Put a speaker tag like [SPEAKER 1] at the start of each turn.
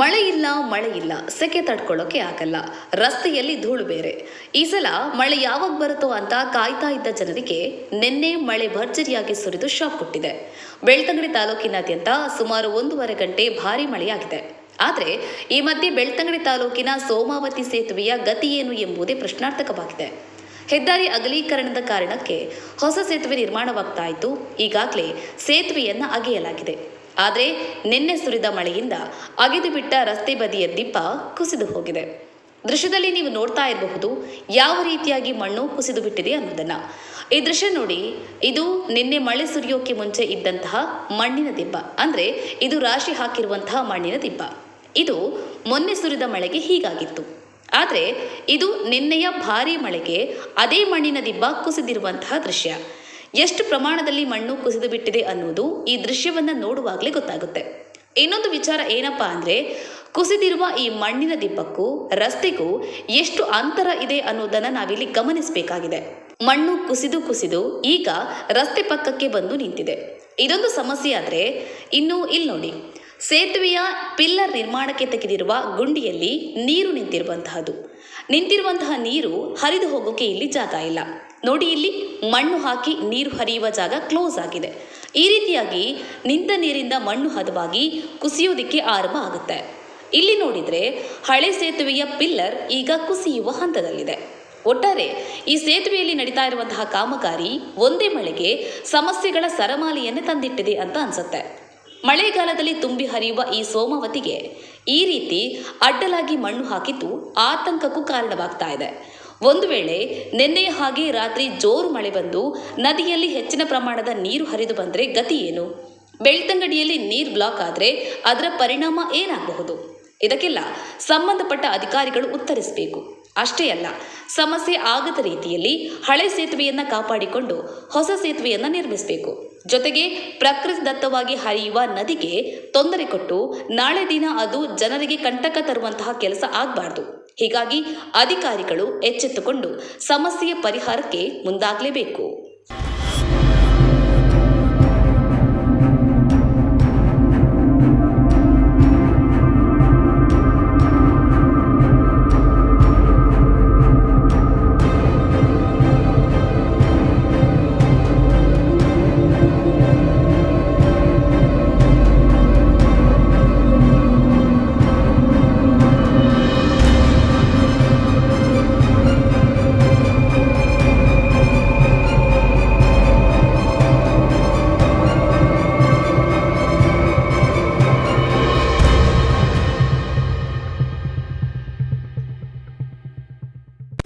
[SPEAKER 1] ಮಳೆ ಇಲ್ಲ ಮಳೆ ಇಲ್ಲ, ಸೆಕೆ ತಡ್ಕೊಳ್ಳೋಕೆ ಆಗಲ್ಲ. ರಸ್ತೆಯಲ್ಲಿ ಧೂಳು ಬೇರೆ. ಈ ಸಲ ಮಳೆ ಯಾವಾಗ ಬರುತ್ತೋ ಅಂತ ಕಾಯ್ತಾ ಇದ್ದ ಜನರಿಗೆ ನಿನ್ನೆ ಮಳೆ ಭರ್ಜರಿಯಾಗಿ ಸುರಿದು ಶಾಕ್ ಕೊಟ್ಟಿದೆ. ಬೆಳ್ತಂಗಡಿ ತಾಲೂಕಿನಾದ್ಯಂತ ಸುಮಾರು ಒಂದೂವರೆ ಗಂಟೆ ಭಾರಿ ಮಳೆಯಾಗಿದೆ. ಆದರೆ ಈ ಮಧ್ಯೆ ಬೆಳ್ತಂಗಡಿ ತಾಲೂಕಿನ ಸೋಮಾವತಿ ಸೇತುವೆಯ ಗತಿ ಏನು ಎಂಬುದೇ ಪ್ರಶ್ನಾರ್ಥಕವಾಗಿದೆ. ಹೆದ್ದಾರಿ ಅಗಲೀಕರಣದ ಕಾರಣಕ್ಕೆ ಹೊಸ ಸೇತುವೆ ನಿರ್ಮಾಣವಾಗ್ತಾ ಇದ್ದು, ಈಗಾಗಲೇ ಸೇತುವೆಯನ್ನ ಅಗೆಯಲಾಗಿದೆ. ಆದರೆ ನಿನ್ನೆ ಸುರಿದ ಮಳೆಯಿಂದ ಅಗೆದು ಬಿಟ್ಟ ರಸ್ತೆ ಬದಿಯ ದಿಬ್ಬ ಕುಸಿದು ಹೋಗಿದೆ. ದೃಶ್ಯದಲ್ಲಿ ನೀವು ನೋಡ್ತಾ ಇರಬಹುದು ಯಾವ ರೀತಿಯಾಗಿ ಮಣ್ಣು ಕುಸಿದು ಬಿಟ್ಟಿದೆ ಅನ್ನೋದನ್ನ. ಈ ದೃಶ್ಯ ನೋಡಿ, ಇದು ನಿನ್ನೆ ಮಳೆ ಸುರಿಯೋಕೆ ಮುಂಚೆ ಇದ್ದಂತಹ ಮಣ್ಣಿನ ದಿಬ್ಬ ಅಂದ್ರೆ ಇದು ರಾಶಿ ಹಾಕಿರುವಂತಹ ಮಣ್ಣಿನ ದಿಬ್ಬ ಇದು ಮೊನ್ನೆ ಸುರಿದ ಮಳೆಗೆ ಹೀಗಾಗಿತ್ತು. ಆದರೆ ಇದು ನಿನ್ನೆಯ ಭಾರೀ ಮಳೆಗೆ ಅದೇ ಮಣ್ಣಿನ ದಿಬ್ಬ ಕುಸಿದಿರುವಂತಹ ದೃಶ್ಯ. ಎಷ್ಟು ಪ್ರಮಾಣದಲ್ಲಿ ಮಣ್ಣು ಕುಸಿದು ಬಿಟ್ಟಿದೆ ಅನ್ನೋದು ಈ ದೃಶ್ಯವನ್ನ ನೋಡುವಾಗಲೇ ಗೊತ್ತಾಗುತ್ತೆ. ಇನ್ನೊಂದು ವಿಚಾರ ಏನಪ್ಪಾ ಅಂದ್ರೆ, ಕುಸಿದಿರುವ ಈ ಮಣ್ಣಿನ ದಿಬ್ಬಕ್ಕೂ ರಸ್ತೆಗೂ ಎಷ್ಟು ಅಂತರ ಇದೆ ಅನ್ನೋದನ್ನ ನಾವಿಲ್ಲಿ ಗಮನಿಸಬೇಕಾಗಿದೆ. ಮಣ್ಣು ಕುಸಿದು ಕುಸಿದು ಈಗ ರಸ್ತೆ ಪಕ್ಕಕ್ಕೆ ಬಂದು ನಿಂತಿದೆ. ಇದೊಂದು ಸಮಸ್ಯೆ ಆದ್ರೆ, ಇನ್ನು ಇಲ್ಲಿ ನೋಡಿ ಸೇತುವೆಯ ಪಿಲ್ಲರ್ ನಿರ್ಮಾಣಕ್ಕೆ ತೆಗೆದಿರುವ ಗುಂಡಿಯಲ್ಲಿ ನೀರು ನಿಂತಿರುವಂತಹದ್ದು ನಿಂತಿರುವಂತಹ ನೀರು ಹರಿದು ಹೋಗೋಕೆ ಇಲ್ಲಿ ಜಾಗ ಇಲ್ಲ. ನೋಡಿ ಇಲ್ಲಿ ಮಣ್ಣು ಹಾಕಿ ನೀರು ಹರಿಯುವ ಜಾಗ ಕ್ಲೋಸ್ ಆಗಿದೆ. ಈ ರೀತಿಯಾಗಿ ನಿಂತ ನೀರಿಂದ ಮಣ್ಣು ಹದವಾಗಿ ಕುಸಿಯೋದಕ್ಕೆ ಆರಂಭ ಆಗುತ್ತೆ. ಇಲ್ಲಿ ನೋಡಿದರೆ ಹಳೆ ಸೇತುವೆಯ ಪಿಲ್ಲರ್ ಈಗ ಕುಸಿಯುವ ಹಂತದಲ್ಲಿದೆ. ಒಟ್ಟಾರೆ ಈ ಸೇತುವೆಯಲ್ಲಿ ನಡೀತಾ ಇರುವಂತಹ ಕಾಮಗಾರಿ ಒಂದೇ ಮಳೆಗೆ ಸಮಸ್ಯೆಗಳ ಸರಮಾಲೆಯನ್ನೇ ತಂದಿಟ್ಟಿದೆ ಅಂತ ಅನ್ಸುತ್ತೆ. ಮಳೆಗಾಲದಲ್ಲಿ ತುಂಬಿ ಹರಿಯುವ ಈ ಸೋಮವತಿಗೆ ಈ ರೀತಿ ಅಡ್ಡಲಾಗಿ ಮಣ್ಣು ಹಾಕಿದ್ದು ಆತಂಕಕ್ಕೂ ಕಾರಣವಾಗ್ತಾ ಇದೆ. ಒಂದು ವೇಳೆ ನಿನ್ನೆಯ ಹಾಗೆ ರಾತ್ರಿ ಜೋರು ಮಳೆ ಬಂದು ನದಿಯಲ್ಲಿ ಹೆಚ್ಚಿನ ಪ್ರಮಾಣದ ನೀರು ಹರಿದು ಬಂದರೆ ಗತಿ ಏನು? ಬೆಳ್ತಂಗಡಿಯಲ್ಲಿ ನೀರು ಬ್ಲಾಕ್ ಆದರೆ ಅದರ ಪರಿಣಾಮ ಏನಾಗಬಹುದು? ಇದಕ್ಕೆಲ್ಲ ಸಂಬಂಧಪಟ್ಟ ಅಧಿಕಾರಿಗಳು ಉತ್ತರಿಸಬೇಕು. ಅಷ್ಟೇ ಅಲ್ಲ, ಸಮಸ್ಯೆ ಆಗದ ರೀತಿಯಲ್ಲಿ ಹಳೆ ಸೇತುವೆಯನ್ನ ಕಾಪಾಡಿಕೊಂಡು ಹೊಸ ಸೇತುವೆಯನ್ನ ನಿರ್ಮಿಸಬೇಕು. ಜೊತೆಗೆ ಪ್ರಕೃತಿದತ್ತವಾಗಿ ಹರಿಯುವ ನದಿಗೆ ತೊಂದರೆ ಕೊಟ್ಟು ನಾಳೆ ದಿನ ಅದು ಜನರಿಗೆ ಕಂಟಕ ತರುವಂತಹ ಕೆಲಸ ಆಗಬಾರ್ದು. ಹೀಗಾಗಿ ಅಧಿಕಾರಿಗಳು ಎಚ್ಚೆತ್ತುಕೊಂಡು ಸಮಸ್ಯೆಯ ಪರಿಹಾರಕ್ಕೆ ಮುಂದಾಗಲೇಬೇಕು.